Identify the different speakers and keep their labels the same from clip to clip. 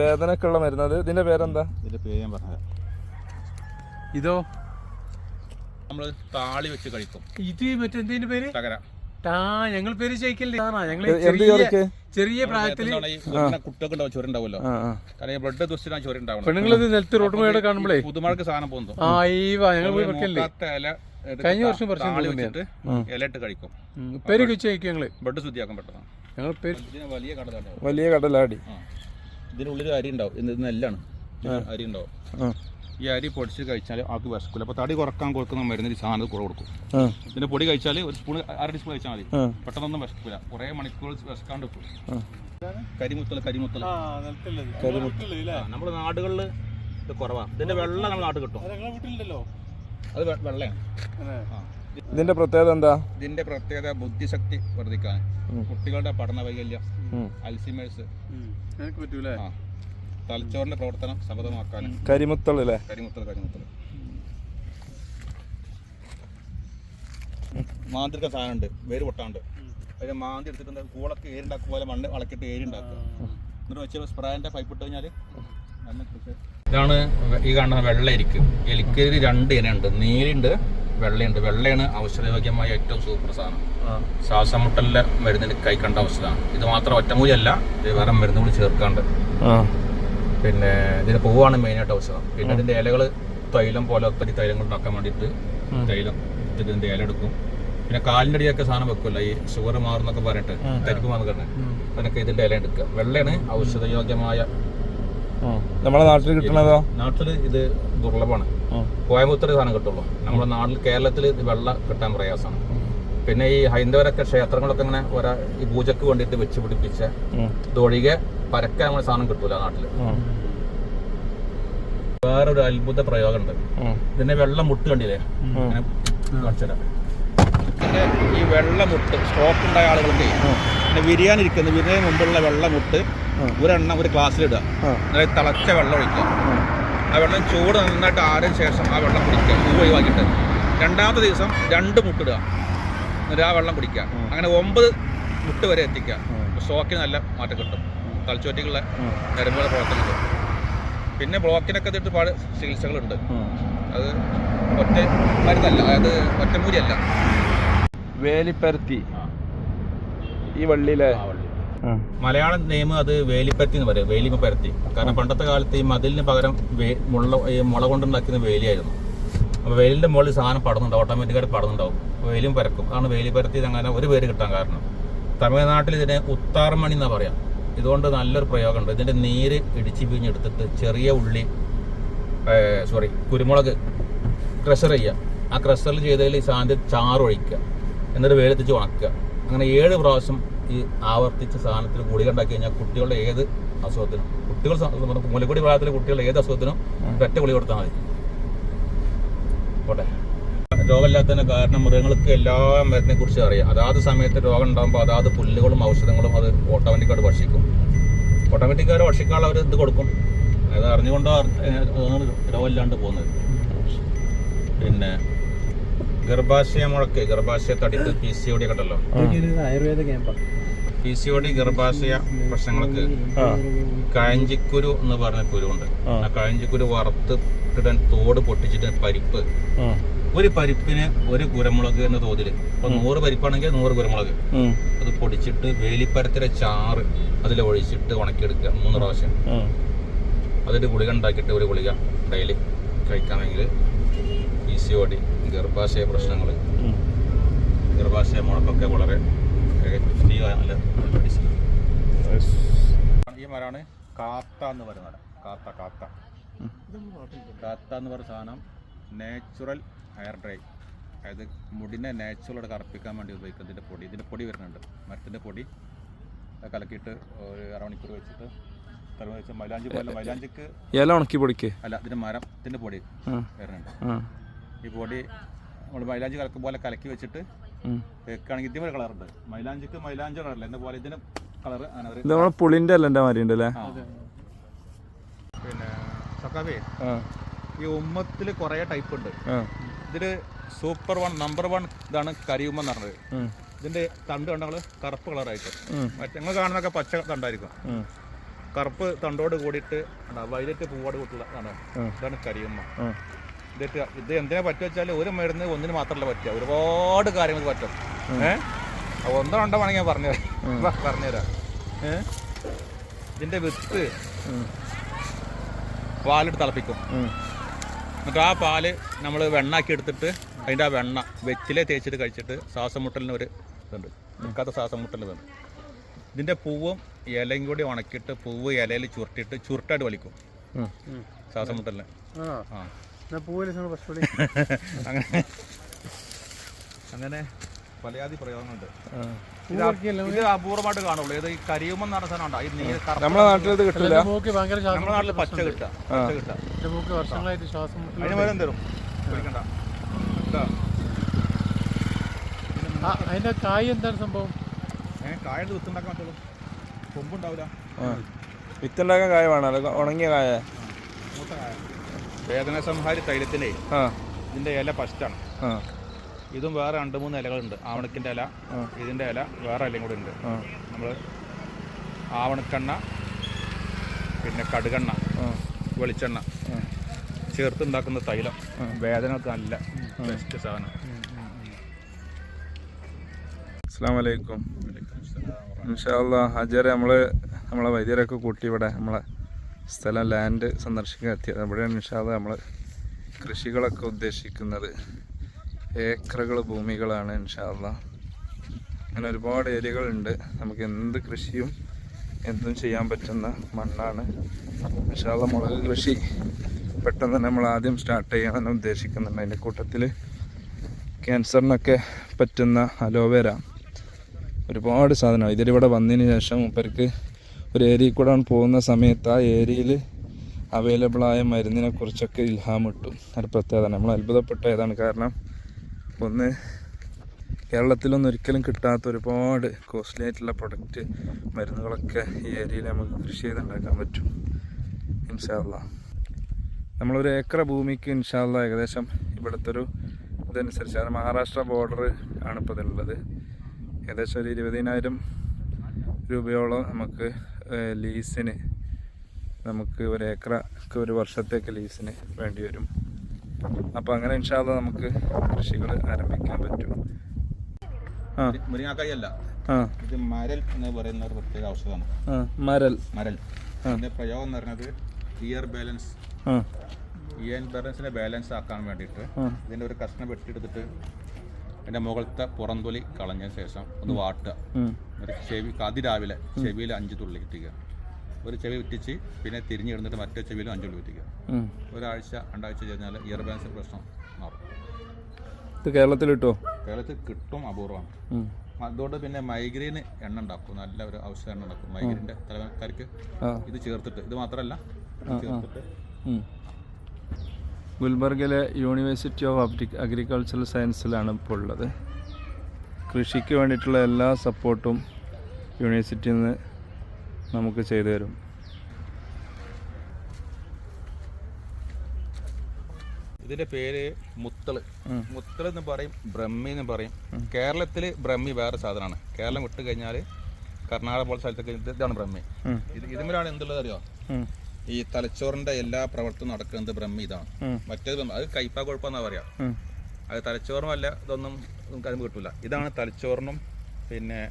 Speaker 1: വേദനക്കുള്ള മരുന്ന്. അത് ഇതിന്റെ പേരെന്താ?
Speaker 2: ഇതിന്റെ പേര് ഞാൻ പറഞ്ഞത്
Speaker 3: ഇതോ?
Speaker 2: നമ്മൾ താളി വെച്ച് കഴിക്കും.
Speaker 3: ഇത് മറ്റെന്തിന്റെ പേര്?
Speaker 2: തകര.
Speaker 3: ടാ ഞങ്ങൾ പേര് ചോദിക്കല്ലേ ഞങ്ങൾ ചെറിയ
Speaker 2: പ്രായത്തിൽ ഈ ഉണ്ടാവും ചൊര ഉണ്ടാവുമല്ലോ
Speaker 1: ആ ആ.
Speaker 2: കാരണം ബ്ലഡ് ദുഷിച്ചാൽ ചൊര ഉണ്ടാവണം
Speaker 3: പെണ്ണുങ്ങളിത് നിലത്ത് റോഡ് മേടെ കാണുമ്പോഴേ
Speaker 2: പുതുമഴക്ക് സാധനം പോകുന്നു.
Speaker 3: ആ ഈ ഞങ്ങൾ പോയി
Speaker 2: എടുത്ത്
Speaker 3: കഴിഞ്ഞ വർഷം പറിച്ചു
Speaker 2: താളി വെച്ചിട്ട് ഇല ഇട്ട് കഴിക്കും.
Speaker 3: പേര് കഴിച്ചു കഴിക്കും ഞങ്ങൾ.
Speaker 2: ബ്ലഡ് ശുദ്ധിയാക്കാൻ പെട്ടെന്ന്
Speaker 3: ഞങ്ങൾ പേര്
Speaker 2: വലിയ
Speaker 1: കടലാടി.
Speaker 2: ആ. ഇതിനുള്ളിൽ അരി ഉണ്ടാവും. ഇത് നെല്ലാണ്. അരി ഉണ്ടാവും.
Speaker 1: ആ.
Speaker 2: ഈ അരി പൊടിച്ച് കഴിച്ചാൽ ആൾക്ക് വിശക്കില്ല അപ്പോൾ തടി കുറയ്ക്കാൻ കൊടുക്കുന്ന മരുന്നിന് സാധനം കുറവ് കൊടുക്കും. ഇതിന്റെ പൊടി കഴിച്ചാൽ ഒരു സ്പൂൺ അര ടീസ്പൂൺ കഴിച്ചാൽ മതി. പെട്ടെന്നൊന്നും വിശക്കില്ല കുറേ മണിക്കൂർ വിശക്കാണ്ട് വെക്കും. കരിമുത്തൽ കരിമുത്തൽ
Speaker 3: വീട്ടിലല്ലേ
Speaker 2: നമ്മുടെ നാടുകളിൽ ഇത്. കുറവാണ് ഇതിന്റെ വെള്ളം നമ്മുടെ നാട്ടിൽ കിട്ടും. അത് വെള്ളയാണ്. ആ.
Speaker 1: ഇതിന്റെ പ്രത്യേകത എന്താ?
Speaker 2: ഇതിന്റെ പ്രത്യേകത ബുദ്ധിശക്തി വർദ്ധിക്കാൻ. കുട്ടികളുടെ പഠന വൈകല്യം. അൽസിമേഴ്സ്.
Speaker 3: പറ്റൂലേ?
Speaker 2: തലച്ചോറിന്റെ പ്രവർത്തനം സമതമാക്കാൻ
Speaker 1: കരിമുത്തളല്ലേ
Speaker 2: കരിമുത്തൽ കരിമുത്തൽ മാന്ത്രിക സാധനമുണ്ട് വേര് പൊട്ടാണ്ട് അതിന് മാന്തി എടുത്തിട്ട് കൂളൊക്കെ ഏരുണ്ടാക്കും പോലെ മണ്ണ് വളക്കിട്ട് ഏരുണ്ടാക്കുക എന്നിട്ട് വെച്ച് സ്പ്രേന്റെ പൈപ്പ് ഇട്ട് കഴിഞ്ഞാൽ ഇതാണ് ഈ കാണുന്ന വെള്ള എരിക്ക് എലിക്കരി രണ്ട് ഇനുണ്ട്. നീരുണ്ട് വെള്ളയുണ്ട്. വെള്ളയാണ് ഔഷധയോഗ്യമായ ഏറ്റവും സൂപ്പർ സാധനം. ശ്വാസമുട്ടലിലെ മരുന്നിന് കൈക്കണ്ട ഔഷധമാണ്. ഇത് മാത്രം ഒറ്റമൂലിയല്ല ഇത് വേറെ മരുന്ന് കൂടി ചേർക്കാണ്ട്. പിന്നെ ഇതിന് പൂവാണ് മെയിനായിട്ട് ഔഷധം. പിന്നെ ഇതിന്റെ ഇലകൾ തൈലം പോലെ ഒത്തിരി തൈലം കൊണ്ടാക്കാൻ വേണ്ടിയിട്ട് തൈലം ഇതിന്റെ ഇല എടുക്കും. പിന്നെ കാലിന്റെ അടിയൊക്കെ സാധനം വെക്കുമല്ലോ ഈ ഷുഗർ മാറുന്നൊക്കെ പറഞ്ഞിട്ട് തരിപ്പ് മാറുന്ന അതിനൊക്കെ ഇതിന്റെ ഇല എടുക്കുക. വെള്ളയാണ് ഔഷധയോഗ്യമായ
Speaker 1: നമ്മളെ നാട്ടിൽ കിട്ടണതോ?
Speaker 2: നാട്ടിൽ ഇത് ദുർലഭമാണ്. കോയമ്പത്തൂർ സാധനം കിട്ടുള്ളൂ. നമ്മുടെ നാട്ടിൽ കേരളത്തിൽ വെള്ളം കിട്ടാൻ പ്രയാസമാണ്. പിന്നെ ഈ ഹൈന്ദവരൊക്കെ ക്ഷേത്രങ്ങളൊക്കെ ഇങ്ങനെ ഒരാ ഈ പൂജക്ക് വേണ്ടിയിട്ട് വെച്ച് പിടിപ്പിച്ച ഇതൊഴികെ പരക്കാൻ നമ്മുടെ സാധനം കിട്ടൂല നാട്ടിൽ. വേറൊരു അത്ഭുത പ്രയോഗമുണ്ട്.
Speaker 1: ഉണ്ട്
Speaker 2: ഇതിന്റെ വെള്ളം മുട്ട് കണ്ടില്ലേ? കാണിച്ചുതരാം. ഇതിന്റെ ഈ വെള്ള മുട്ട് സ്ട്രോക്ക് ഉണ്ടായ ആളുകൾക്ക് പിന്നെ വിരിയാനിരിക്കുന്ന വിരിയാൻ മുമ്പുള്ള വെള്ള മുട്ട് ഒരെണ്ണം ഒരു ഗ്ലാസ്സിലിടുക. അതായത് തിളച്ച വെള്ളം ഒഴിക്കുക. ആ വെള്ളം ചൂട് നന്നായിട്ട് ആറിയതിനു ശേഷം ആ വെള്ളം കുടിക്കുക. ഇത് ഒഴിവാക്കിയിട്ട്. രണ്ടാമത്തെ ദിവസം രണ്ട് മുട്ടിടുക എന്നിട്ട് ആ വെള്ളം കുടിക്കുക. അങ്ങനെ ഒമ്പത് മുട്ട് വരെ എത്തിക്കുക. സ്റ്റോക്കിന് നല്ല മാറ്റം കിട്ടും. തലച്ചോറ്റിക്കുള്ള നരമ്പുകളെ പ്രവർത്തനം കിട്ടും. പിന്നെ ബ്ലോക്കിനൊക്കെ ഇതിട്ട് പാട് ചികിത്സകളുണ്ട്. അത് ഒറ്റ മരുന്നല്ല അതായത് ഒറ്റമൂലിയല്ല
Speaker 1: വേലിപ്പരത്തി. ഈ വള്ളിയിലെ.
Speaker 2: മലയാളം നിയമം അത് വേലിപ്പരത്തി എന്ന് പറയും വേലിമ പരത്തി കാരണം പണ്ടത്തെ കാലത്ത് ഈ മതിലിന് പകരം മുള ഈ മുള കൊണ്ടുണ്ടാക്കുന്ന വേലിയായിരുന്നു. അപ്പോൾ വേലിന്റെ മുകളിൽ സാധനം പടന്നുണ്ടാവും ഓട്ടോമാറ്റിക്കായിട്ട് പടന്നുണ്ടാവും വേലും പരക്കും. അതാണ് വേലി പരത്തി അങ്ങനെ ഒരു പേര് കിട്ടാൻ കാരണം. തമിഴ്നാട്ടിൽ ഇതിനെ ഉത്താർമണി എന്നാ പറയാം. ഇതുകൊണ്ട് നല്ലൊരു പ്രയോഗമുണ്ട്. ഇതിന്റെ നീര് ഇടിച്ച് പിഴിഞ്ഞെടുത്തിട്ട് ചെറിയ ഉള്ളി സോറി കുരുമുളക് ക്രഷർ ചെയ്യുക. ആ ക്രഷറിൽ ചെയ്തതിൽ ഈ സാധനത്തിൽ ചാറ് ഒഴിക്കുക. എന്നിട്ട് വേലെത്തിച്ച് ഉണക്കുക. അങ്ങനെ ഏഴ് പ്രാവശ്യം ഈ ആവർത്തിച്ച സാധനത്തിൽ ഗുളിക ഉണ്ടാക്കി കഴിഞ്ഞാൽ കുട്ടികളുടെ ഏത് അസുഖത്തിനും കുട്ടികൾ മുലക്കുടി പ്രായത്തിലെ കുട്ടികളുടെ ഏത് അസുഖത്തിനും ഒറ്റ ഗുളിക കൊടുത്താൽ മതി. പോട്ടെ. രോഗമില്ലാത്തതിന് കാരണം മൃഗങ്ങൾക്ക് എല്ലാ മരുന്നിനെ കുറിച്ച് അറിയാം. അതാത് സമയത്ത് രോഗം ഉണ്ടാകുമ്പോൾ അതാത് പുല്ലുകളും ഔഷധങ്ങളും അത് ഓട്ടോമാറ്റിക്കായിട്ട് ഭക്ഷിക്കും. ഓട്ടോമാറ്റിക്കായിട്ട് ഭക്ഷിക്കാനുള്ള ഒരു ഇത് കൊടുക്കും. അത് അറിഞ്ഞുകൊണ്ടോ രോഗമില്ലാണ്ട് പോകുന്നത്. പിന്നെ ഗർഭാശയ മുഴക്ക് ഗർഭാശയ തടിപ്പ് പി സി ഒ ഡി ഒക്കെ
Speaker 3: Ayurveda
Speaker 2: P C O D ഗർഭാശയ പ്രശ്നങ്ങൾക്ക്
Speaker 1: ആ.
Speaker 2: കായഞ്ചിക്കുരു എന്ന് പറഞ്ഞ കുരുണ്ട്
Speaker 1: ആ.
Speaker 2: ആ വറുത്ത് വറുത്തിടാൻ തോട് പൊട്ടിച്ചിട്ട് പരിപ്പ്. ഒരു പരിപ്പിന് ഒരു കുരമുളക് എന്ന തോതിൽ ഇപ്പൊ നൂറ് പരിപ്പാണെങ്കിൽ നൂറ് കുരമുളക്. അത് പൊടിച്ചിട്ട് വേലിപ്പരത്തിലെ ചാറ് അതിൽ ഒഴിച്ചിട്ട് ഉണക്കിയെടുക്കുക മൂന്ന് പ്രാവശ്യം. അതൊരു ഗുളിക ഉണ്ടാക്കിയിട്ട് ഒരു ഗുളിക ഡെയിലി കഴിക്കാമെങ്കിൽ പി സി ഒ ഡി ഗർഭാശയ പ്രശ്നങ്ങൾ. ഗർഭാശയ മുഴക്കൊക്കെ വളരെ ഈ മരമാണ് കാത്ത എന്ന് പറയുന്ന മരം. കാത്ത കാത്ത. കാത്ത എന്ന് പറയുന്ന സാധനം നാച്ചുറൽ ഹെയർ ഡ്രൈ അതായത് മുടിനെ നാച്ചുറലോട് കറുപ്പിക്കാൻ വേണ്ടി ഉപയോഗിക്കുന്ന ഇതിന്റെ പൊടി. ഇതിന്റെ പൊടി വരുന്നുണ്ട്. മരത്തിന്റെ പൊടി കലക്കിയിട്ട് ഒരു അരമണിക്കൂർ വെച്ചിട്ട് തലമ വെച്ച് മൈലാഞ്ചി പോലെ മൈലാഞ്ചിക്ക്
Speaker 1: ഇല ഉണക്കി പൊടിക്ക്?
Speaker 2: അല്ല ഇതിന്റെ മരത്തിന്റെ പൊടി. വരുന്നുണ്ട്. ഈ പൊടി നമ്മൾ മൈലാഞ്ചി കലക്കും പോലെ കലക്കി വെച്ചിട്ട്. തേക്കാണെങ്കിൽ ഇതിന് ഒരു കളറുണ്ട്. മൈലാഞ്ചിക്ക് മൈലാഞ്ചി കളറല്ല? എന്ന പോലെ ഇതിന് കളർ അങ്ങനെ
Speaker 1: നമ്മളെ പുളിന്റെ അല്ല എന്റെ മാതിരി ഉണ്ട് അല്ലേ
Speaker 2: പിന്നെ
Speaker 1: സക്കാവേ
Speaker 2: ഈ ഉമ്മത്തിൽ കുറേ ടൈപ്പ് ഉണ്ട്. ഇതിൽ സൂപ്പർ വൺ നമ്പർ വൺ ഇതാണ് കരിയുമ്മ എന്ന് പറഞ്ഞത്. ഇതിന്റെ തണ്ട് കണ്ടങ്ങൾ കറുപ്പ് കളറായിട്ട്. മറ്റേ നിങ്ങൾ കാണുന്നൊക്കെ പച്ച തണ്ടായിരിക്കും. കറുപ്പ് തണ്ടോട് കൂടിയിട്ട് വൈലറ്റ് പൂവോട് കൂട്ടുള്ള ഇതാണ് കരിയമ്മ. ഇതിട്ട് ഇത് എന്തിനാ പറ്റുക വെച്ചാൽ ഒരു മരുന്ന് ഒന്നിന് മാത്രമല്ല പറ്റുക. ഒരുപാട് കാര്യങ്ങൾ പറ്റും. ഏഹ് ഒന്നോ രണ്ടോ വേണമെങ്കിൽ ഞാൻ പറഞ്ഞുതരാം പറഞ്ഞുതരാം ഏഹ് ഇതിന്റെ വിത്ത്. പാലിട്ട് തിളപ്പിക്കും. എന്നിട്ട് ആ പാൽ നമ്മൾ വെണ്ണാക്കി എടുത്തിട്ട് അതിന്റെ ആ വെണ്ണ വെച്ചിലെ തേച്ചിട്ട് കഴിച്ചിട്ട് ശ്വാസം മുട്ടലിന് ഒരു ഇതുണ്ട്. നിൽക്കാത്ത ശ്വാസം മുട്ടൽ ഇതുണ്ട്. ഇതിന്റെ പൂവും ഇലയും കൂടി ഉണക്കിയിട്ട് പൂവ് ഇലയിൽ ചുരുട്ടിയിട്ട് ചുരുട്ടായിട്ട് വലിക്കും.
Speaker 1: ശ്വാസമുട്ടലിന്.
Speaker 2: ശ്വാസം മുട്ടലിന്
Speaker 3: ആ.
Speaker 2: അങ്ങനെ. അങ്ങനെ പലയാതി പ്രയോഗങ്ങളുണ്ട്. ഇത് അപൂർവമായിട്ട് കാണുള്ളൂ. ഇത് ഈ കരിയുമെന്ന് പറഞ്ഞ സാധനം ഉണ്ടോ?
Speaker 1: നാട്ടിൽ കിട്ടില്ല
Speaker 2: നമ്മുടെ നാട്ടിൽ പച്ച കിട്ടുക പച്ച കിട്ടുക.
Speaker 3: മൂക്ക് വർഷങ്ങളായിട്ട് ശ്വാസം മുട്ടൽ
Speaker 2: അതിന് മരം തരും പേടിക്കണ്ട കേട്ടോ
Speaker 3: അതിന്റെ കായ് എന്താണ് സംഭവം?
Speaker 2: കായ വിത്തുണ്ടാക്കാൻ പറ്റുള്ളൂ. കൊമ്പുണ്ടാവില്ല.
Speaker 1: വിത്തുണ്ടാക്കാൻ കായ വേണമല്ലോ ഉണങ്ങിയ കായ.
Speaker 2: മൂത്ത കായ. വേദന സംഹാരി തൈലത്തിന്റെ
Speaker 1: ആ.
Speaker 2: ഇതിന്റെ ഇല ഫസ്റ്റാണ് ഇതും വേറെ രണ്ട് മൂന്ന് ഇലകളുണ്ട്. ആവണക്കിന്റെ ഇല
Speaker 1: ഇതിന്റെ
Speaker 2: ഇതിന്റെ ഇല വേറെ ഇലയും കൂടെ ഉണ്ട്. നമ്മൾ ആവണക്കെണ്ണ പിന്നെ കടുകെണ്ണ വെളിച്ചെണ്ണ
Speaker 1: ചേർത്ത്
Speaker 2: ചേർത്തുണ്ടാക്കുന്ന തൈലം. വേദനക്ക് നല്ല ബെസ്റ്റ് സാധനം.
Speaker 1: അസ്സാം വലൈക്കും ഇൻഷാല്ല ഹജറെ നമ്മൾ നമ്മളെ വൈദ്യരൊക്കെ കൂട്ടി ഇവിടെ നമ്മളെ സ്ഥലം ലാൻഡ് സന്ദർശിക്കാൻ എത്തിയത്. അവിടെയാണ് നിഷാദ് നമ്മൾ കൃഷികളൊക്കെ ഉദ്ദേശിക്കുന്നത്. ഏക്കറുകൾ ഭൂമികളാണ് ഇൻഷാല്ല അങ്ങനെ ഒരുപാട് ഏരിയകളുണ്ട്. നമുക്ക് എന്ത് കൃഷിയും എന്തും ചെയ്യാൻ പറ്റുന്ന മണ്ണാണ്. ഇൻഷാല്ല മുളക് കൃഷി പെട്ടെന്ന് തന്നെ നമ്മൾ ആദ്യം സ്റ്റാർട്ട് ചെയ്യാമെന്ന് ഉദ്ദേശിക്കുന്നുണ്ട്. അതിന്റെ കൂട്ടത്തിൽ ക്യാൻസറിനൊക്കെ പറ്റുന്ന അലോവേര. ഒരുപാട് സാധനമാണ് ഇതിലിവിടെ വന്നതിന് ശേഷം മൂപ്പർക്ക് ഒരു ഏരിയയിൽ കൂടെ പോകുന്ന സമയത്ത് ആ ഏരിയയിൽ അവൈലബിളായ മരുന്നിനെ കുറിച്ചൊക്കെ ഇൽഹാം ഇട്ടു. അത് പ്രത്യേകത നമ്മൾ അത്ഭുതപ്പെട്ട ഏതാണ് കാരണം? ഒന്ന് കേരളത്തിലൊന്നും ഒരിക്കലും കിട്ടാത്ത ഒരുപാട് കോസ്റ്റ്ലി ആയിട്ടുള്ള പ്രൊഡക്റ്റ് മരുന്നുകളൊക്കെ ഈ ഏരിയയിൽ നമുക്ക് കൃഷി ചെയ്തുണ്ടാക്കാൻ പറ്റും. ഇൻഷാല്ല നമ്മളൊരു ഏക്കർ ഭൂമിക്ക് ഇൻഷാല്ല ഏകദേശം ഇവിടുത്തെ ഒരു ഇതനുസരിച്ച് അത് മഹാരാഷ്ട്ര ബോർഡർ ആണ് ഇപ്പോൾ ഇതിലുള്ളത്. ഏകദേശം ഒരു ഇരുപതിനായിരം രൂപയോളം നമുക്ക് ലീസിന് നമുക്ക് ഒരു ഏക്കറക്ക് ഒരു വർഷത്തേക്ക് ലീസിന് വേണ്ടി വരും. അപ്പോൾ അങ്ങനെ ഇൻഷാല്ല നമുക്ക് കൃഷികൾ ആരംഭിക്കാൻ പറ്റും. ആ.
Speaker 2: മുരിങ്ങാക്കായി അല്ല
Speaker 1: ആ.
Speaker 2: ഇത് മരൽ എന്ന് പറയുന്ന ഒരു പ്രത്യേക ഔഷധമാണ്.
Speaker 1: മരൽ.
Speaker 2: മരൽ. ഇതിന്റെ പ്രയോഗം എന്ന് പറയുന്നത് ഇയർ ബാലൻസ് ഇയർ ബാലൻസിനെ ബാലൻസ് ആക്കാൻ വേണ്ടിയിട്ട്
Speaker 1: ആ.
Speaker 2: ഇതിന്റെ ഒരു കഷ്ണം വെട്ടിയെടുത്തിട്ട് അതിന്റെ മുകളിലത്തെ പുറന്തൊലി കളഞ്ഞ ശേഷം ഒന്ന് വാട്ടുക. കാതി ചെവി അതിരാവിലെ ചെവിയിൽ അഞ്ച് തുള്ളി കിട്ടിക്കുക. ഒരു ചെവി വിറ്റിച്ച് പിന്നെ തിരിഞ്ഞിടുന്നിട്ട് മറ്റേ ചെവിയിലും അഞ്ച് തുള്ളി വിറ്റിക്കുക ഒരാഴ്ച രണ്ടാഴ്ച കഴിഞ്ഞാൽ ഇയർ ബാലൻസ് പ്രശ്നം മാറും.
Speaker 1: ഇത് കേരളത്തിൽ കിട്ടുമോ
Speaker 2: കേരളത്തിൽ കിട്ടും അപൂർവമാണ്. അതുകൊണ്ട് പിന്നെ മൈഗ്രെയിന് എണ്ണ ഉണ്ടാക്കും. നല്ല ഒരു ഔഷധ എണ്ണ ഉണ്ടാക്കും. മൈഗ്രെയിന്റെ തലവേദനക്കാർക്ക് ഇത് ചേർത്തിട്ട് ഇത് മാത്രമല്ല ചേർത്തിട്ട്.
Speaker 1: ഗുൽബർഗിലെ യൂണിവേഴ്സിറ്റി ഓഫ് അഗ്രി അഗ്രികൾച്ചറൽ സയൻസിലാണ് ഇപ്പോൾ ഉള്ളത്. കൃഷിക്ക് വേണ്ടിയിട്ടുള്ള എല്ലാ സപ്പോർട്ടും യൂണിവേഴ്സിറ്റിയിൽ നിന്ന് നമുക്ക് ചെയ്തു തരും.
Speaker 2: ഇതിന്റെ പേര് മുത്തൾ.
Speaker 1: മുത്തൾ
Speaker 2: മുത്തൾ എന്ന് പറയും ബ്രഹ്മി എന്ന് പറയും. കേരളത്തിൽ ബ്രഹ്മി വേറെ സാധനമാണ്. കേരളം വിട്ട് കഴിഞ്ഞാൽ കർണാടക പോലത്തെ സ്ഥലത്തൊക്കെ ഇതാണ് ബ്രഹ്മി. ഇത് ഇതിന്മേലാണ് എന്തുള്ളത് അറിയോ. ഈ തലച്ചോറിന്റെ എല്ലാ പ്രവർത്തനം നടക്കുന്നത് ബ്രഹ്മി ഇതാണ്. മറ്റേത് ബ്രഹ്മി. അത് കൈപ്പ കുഴപ്പമെന്നാ പറയാ. അത് തലച്ചോറുമല്ല ഇതൊന്നും നമുക്ക് അതിന് കിട്ടൂല. ഇതാണ് തലച്ചോറിനും പിന്നെ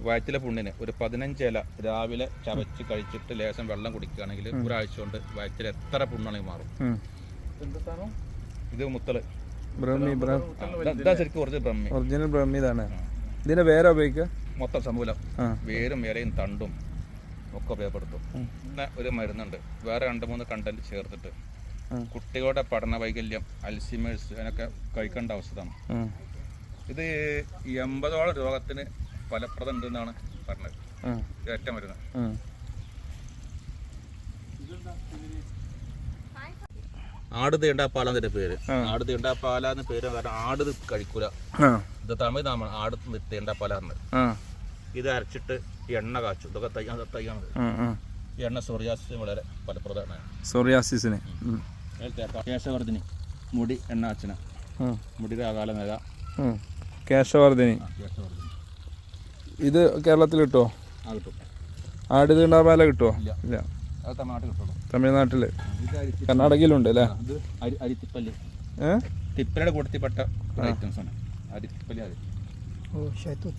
Speaker 2: വയറ്റിലെ പുണ്ണിന് ഒരു പതിനഞ്ച് ഇല രാവിലെ ചവച്ച് കഴിച്ചിട്ട് ലേശം വെള്ളം കുടിക്കുകയാണെങ്കിൽ ഒരാഴ്ച കൊണ്ട് വയറ്റിൽ എത്ര പുണ്ണാണെങ്കിൽ മാറും. ഇത് മുത്തൾ.
Speaker 1: ബ്രഹ്മി ബ്രഹ്മ.
Speaker 2: ആ, ഇതാ- ശരിക്കും ബ്രഹ്മി.
Speaker 1: ഒറിജിനൽ ബ്രഹ്മി ഇതാണ്. ഇതിന്റെ വേറെ ഉപയോഗിക്കുക?
Speaker 2: മൊത്തം സമൂലം. വേരും ഇലയും തണ്ടും. ഒക്കെ ഉപയോഗപ്പെടുത്തും. പിന്നെ ഒരു മരുന്നുണ്ട്. വേറെ രണ്ട് മൂന്ന് കണ്ടന്റ് ചേർത്തിട്ട്. കുട്ടികളുടെ പഠന വൈകല്യം അൽസിമേഴ്സ് അതിനൊക്കെ കഴിക്കേണ്ട ഔഷധമാണ്
Speaker 1: ഉം.
Speaker 2: ഇത് എൺപതോളം രോഗത്തിന് ഫലപ്രദം ഉണ്ടെന്നാണ് പറഞ്ഞത് ഏറ്റവും മരുന്ന്. ആട് തീണ്ടാപ്പാല എന്നതിന്റെ പേര്. ആട് തീണ്ടാപ്പാല എന്ന പേര് കാരണം ആട് കഴിക്കൂല. ഇത് തമിഴ് നാമാണ് ആട് തീണ്ടാപ്പാല പറഞ്ഞത് ഇത് അരച്ചിട്ട് എണ്ണ കാച്ചു. ഇതൊക്കെ തൈ
Speaker 1: ഉം.
Speaker 2: എണ്ണ സോറിയാസിന് വളരെ ഫലപ്രദമാണ്
Speaker 1: സോറിയാസിസിന്.
Speaker 2: കേശവർദ്ധിനി മുടി എണ്ണ അച്ഛന. മുടിയുടെ അകാല നില.
Speaker 1: കേശവർദ്ധിനി. ഇത് കേരളത്തിൽ കിട്ടുമോ
Speaker 2: ആ കിട്ടും.
Speaker 1: ആട് തീണ്ടാപാല കിട്ടുമോ
Speaker 2: ഇല്ല. തമിഴ്നാട്ടിൽ തമിഴ്നാട്ടിൽ കിട്ടുള്ളൂ.
Speaker 1: തമിഴ്നാട്ടിൽ കർണാടകയിലുണ്ട് അല്ലേ?
Speaker 2: അരിത്തിപ്പല്ലി.
Speaker 1: ഏഹ്
Speaker 2: തിപ്പലയുടെ കൂട്ടത്തിൽപ്പെട്ട ഐറ്റംസ് ആണ്. അരിത്തിപ്പല്ലി അത്
Speaker 3: ഓ ഷൈത്തു